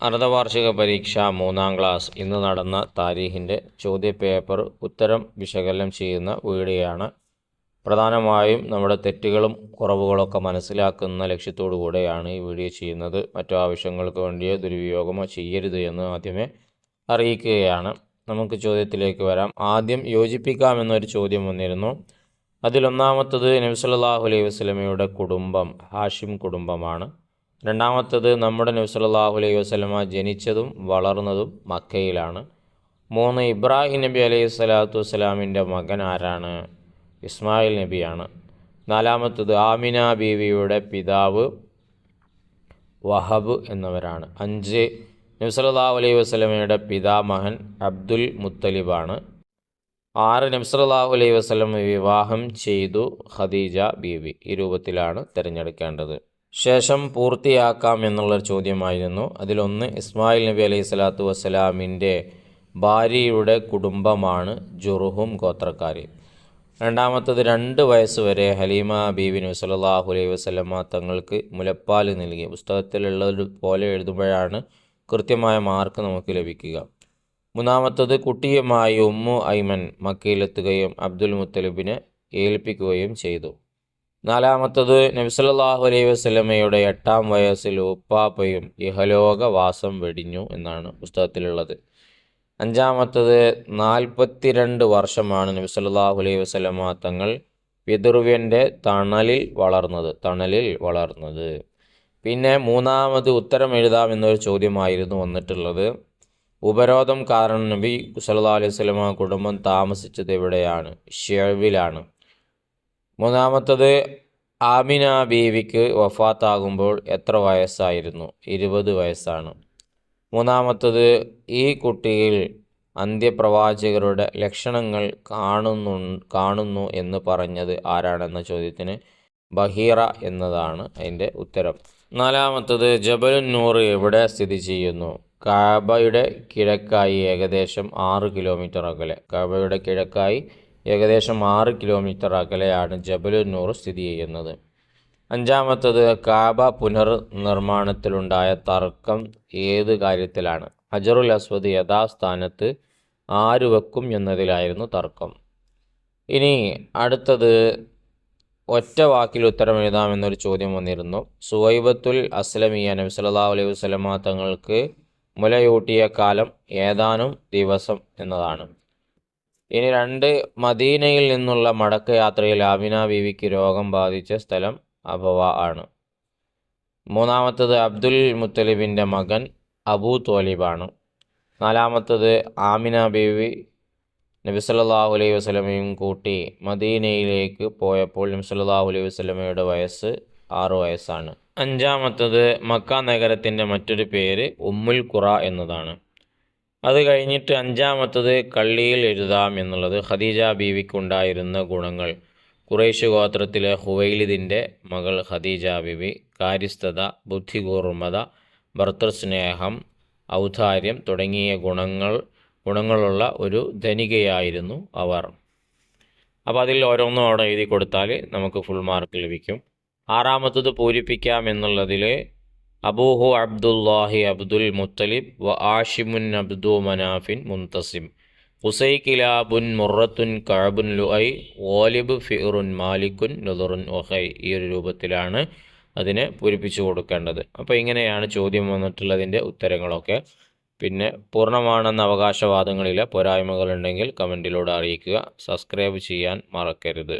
അർദ്ധവാർഷിക പരീക്ഷ മൂന്നാം ക്ലാസ് ഇന്ന് നടന്ന താരീഖിന്റെ ചോദ്യപേപ്പർ ഉത്തരം വിശകലനം ചെയ്യുന്ന വീഡിയോയാണ്. പ്രധാനമായും നമ്മുടെ തെറ്റുകളും കുറവുകളൊക്കെ മനസ്സിലാക്കുന്ന ലക്ഷ്യത്തോടു കൂടെയാണ് ഈ വീഡിയോ ചെയ്യുന്നത്. മറ്റു ആവശ്യങ്ങൾക്ക് വേണ്ടിയോ ദുരുപയോഗമോ ചെയ്യരുത് എന്ന് ആദ്യമേ അറിയിക്കുകയാണ്. നമുക്ക് ചോദ്യത്തിലേക്ക് വരാം. ആദ്യം യോജിപ്പിക്കാമെന്നൊരു ചോദ്യം വന്നിരുന്നു. അതിലൊന്നാമത്തത് നബ്സല്ലാഹു അലൈഹി വസ്ലമയുടെ കുടുംബം ഹാഷിം കുടുംബമാണ്. രണ്ടാമത്തത് നമ്മുടെ നബ്സല്ലാഹു അലൈഹി വസ്ലമ ജനിച്ചതും വളർന്നതും മക്കയിലാണ്. മൂന്ന് ഇബ്രാഹിം നബി അലൈഹി സ്വലാത്തു വസ്സലാമിന്റെ മകൻ ആരാണ്? ഇസ്മായിൽ നബിയാണ്. നാലാമത്തത് ആമിന ബീവിയുടെ പിതാവ് വഹബ് എന്നവരാണ്. അഞ്ച് സല്ലല്ലാഹു അലൈഹി വസ്ലമയുടെ പിതാമഹൻ അബ്ദുൽ മുത്തലിബാണ്. ആറ് നബ്സല്ലാഹു അലൈഹി വസ്ലം വിവാഹം ചെയ്തു ഖദീജ ബീവി. ഈ രൂപത്തിലാണ് തിരഞ്ഞെടുക്കേണ്ടത്. ശേഷം പൂർത്തിയാക്കാം എന്നുള്ള ചോദ്യമായിരുന്നു. അതിലൊന്ന് ഇസ്മായിൽ നബി അലൈഹി സ്വലാത്തു വസ്സലാമിന്റെ ഭാര്യയുടെ കുടുംബമാണ് ജുറുഹും ഗോത്രക്കാർ രണ്ടാമത്തത് രണ്ട് വയസ്സ് വരെ ഹലീമ ബീബി നബി സല്ലാഹു അലൈഹി വസ്ലമ തങ്ങൾക്ക് മുലപ്പാൽ നൽകി. പുസ്തകത്തിലുള്ളത് പോലെ എഴുതുമ്പോഴാണ് കൃത്യമായ മാർക്ക് നമുക്ക് ലഭിക്കുക. മൂന്നാമത്തത് കുട്ടിയുമായി ഉമ്മു ഐമൻ മക്കയിലെത്തുകയും അബ്ദുൽ മുത്തലിബിനെ ഏൽപ്പിക്കുകയും ചെയ്തു. നാലാമത്തത് നബിസല്ലാഹു അലൈഹി വസ്ലമയുടെ എട്ടാം വയസ്സിൽ ഉപ്പാപ്പയും ഇഹലോകവാസം വെടിഞ്ഞു എന്നാണ് പുസ്തകത്തിലുള്ളത്. അഞ്ചാമത്തത് നാൽപ്പത്തിരണ്ട് വർഷമാണ് നബി സല്ലാഹു അലൈഹി വസ്ലമ തങ്ങൾ പിതൃവ്യന്റെ തണലിൽ വളർന്നത് തണലിൽ വളർന്നത്. പിന്നെ മൂന്നാമത് ഉത്തരം എഴുതാം എന്നൊരു ചോദ്യമായിരുന്നു വന്നിട്ടുള്ളത്. ഉപരോധം കാരണം നബി സല്ലാ അലൈഹി സ്വലമ കുടുംബം താമസിച്ചത് എവിടെയാണ്? ഷെവിലാണ്. മൂന്നാമത്തത് ആമിന ബീവിക്ക് വഫാത്താകുമ്പോൾ എത്ര വയസ്സായിരുന്നു? ഇരുപത് വയസ്സാണ്. മൂന്നാമത്തത് ഈ കുട്ടിയിൽ അന്ത്യപ്രവാചകരുടെ ലക്ഷണങ്ങൾ കാണുന്നു കാണുന്നു എന്ന് പറഞ്ഞത് ആരാണെന്ന ചോദ്യത്തിന് ബഹീറ എന്നതാണ് അതിന്റെ ഉത്തരം. നാലാമത്തത് ജബലുൻ നൂർ എവിടെ സ്ഥിതി ചെയ്യുന്നു? കാബയുടെ കിഴക്കായി ഏകദേശം ആറ് കിലോമീറ്റർ അകലെ. കാബയുടെ കിഴക്കായി ഏകദേശം ആറ് കിലോമീറ്റർ അകലെയാണ് ജബലുന്നൂർ നൂർ സ്ഥിതി ചെയ്യുന്നത്. അഞ്ചാമത്തത് കാബ പുനർനിർമ്മാണത്തിലുണ്ടായ തർക്കം ഏത് കാര്യത്തിലാണ്? ഹജറുൽ അസ്വദ് യഥാസ്ഥാനത്ത് ആര് വെക്കും എന്നതിലായിരുന്നു തർക്കം. ഇനി അടുത്തത് ഒറ്റ വാക്കിൽ ഉത്തരം എഴുതാമെന്നൊരു ചോദ്യം വന്നിരുന്നു. സുവൈബത്തുൽ അസ്ലമിയ നബി സല്ലല്ലാഹു അലൈഹി വസല്ലമ തങ്ങൾക്ക് മുലയൂട്ടിയ കാലം ഏതാനും ദിവസം എന്നതാണ്. ഇനി രണ്ട് മദീനയിൽ നിന്നുള്ള മടക്കയാത്രയിൽ ആമിന ബീവിക്ക് രോഗം ബാധിച്ച സ്ഥലം അബവ ആണ്. മൂന്നാമത്തത് അബ്ദുൽ മുത്തലിബിന്റെ മകൻ അബൂ തോലിബാണ് നാലാമത്തത് ആമിന ബീവി നബി സല്ലല്ലാഹു അലൈഹി വസ്ലമയും കൂട്ടി മദീനയിലേക്ക് പോയപ്പോൾ നബി സല്ലല്ലാഹു അലൈഹി വസ്ലമയുടെ വയസ്സ് ആറു വയസ്സാണ്. അഞ്ചാമത്തത് മക്ക നഗരത്തിന്റെ മറ്റൊരു പേര് ഉമ്മുൽ ഖുറ എന്നതാണ്. അത് കഴിഞ്ഞിട്ട് അഞ്ചാമത്തത് കള്ളിയിൽ എഴുതാം എന്നുള്ളത്. ഖദീജ ബീവിക്കുണ്ടായിരുന്ന ഗുണങ്ങൾ. കുറേശ് ഗോത്രത്തിലെ ഹുവൈലിദിന്റെ മകൾ ഖദീജ ബീവി കാര്യസ്ഥത ബുദ്ധികൂർമ്മത ഭർത്തൃസ്നേഹം ഔദാര്യം തുടങ്ങിയ ഗുണങ്ങൾ ഗുണങ്ങളുള്ള ഒരു ധനികയായിരുന്നു അവർ. അപ്പോൾ അതിൽ ഓരോന്നും അവിടെ എഴുതി കൊടുത്താൽ നമുക്ക് ഫുൾ മാർക്ക് ലഭിക്കും. ആറാമത്തത് പൂരിപ്പിക്കാം എന്നുള്ളതിൽ അബൂഹു അബ്ദുല്ലാഹി അബ്ദുൽ മുത്തലിബ് വ ആഷിമുൻ അബ്ദു മനാഫിൻ മുന്തസിം. ഹുസൈ കിലാബുൻ മുറത്തുൻ കഅബുൻ ലുഐ ഓലിബ് ഫിറുൻ മാലിക്കുൻ നുദുറുൻ ഒഹൈ ഈ ഒരു രൂപത്തിലാണ് അതിനെ പൂരിപ്പിച്ചു കൊടുക്കേണ്ടത്. അപ്പോൾ ഇങ്ങനെയാണ് ചോദ്യം വന്നിട്ടുള്ളതിന്റെ ഉത്തരങ്ങളൊക്കെ. പിന്നെ പൂർണമാണെന്ന അവകാശവാദങ്ങളിലെ പോരായ്മകളുണ്ടെങ്കിൽ കമന്റിലൂടെ അറിയിക്കുക. സബ്സ്ക്രൈബ് ചെയ്യാൻ മറക്കരുത്.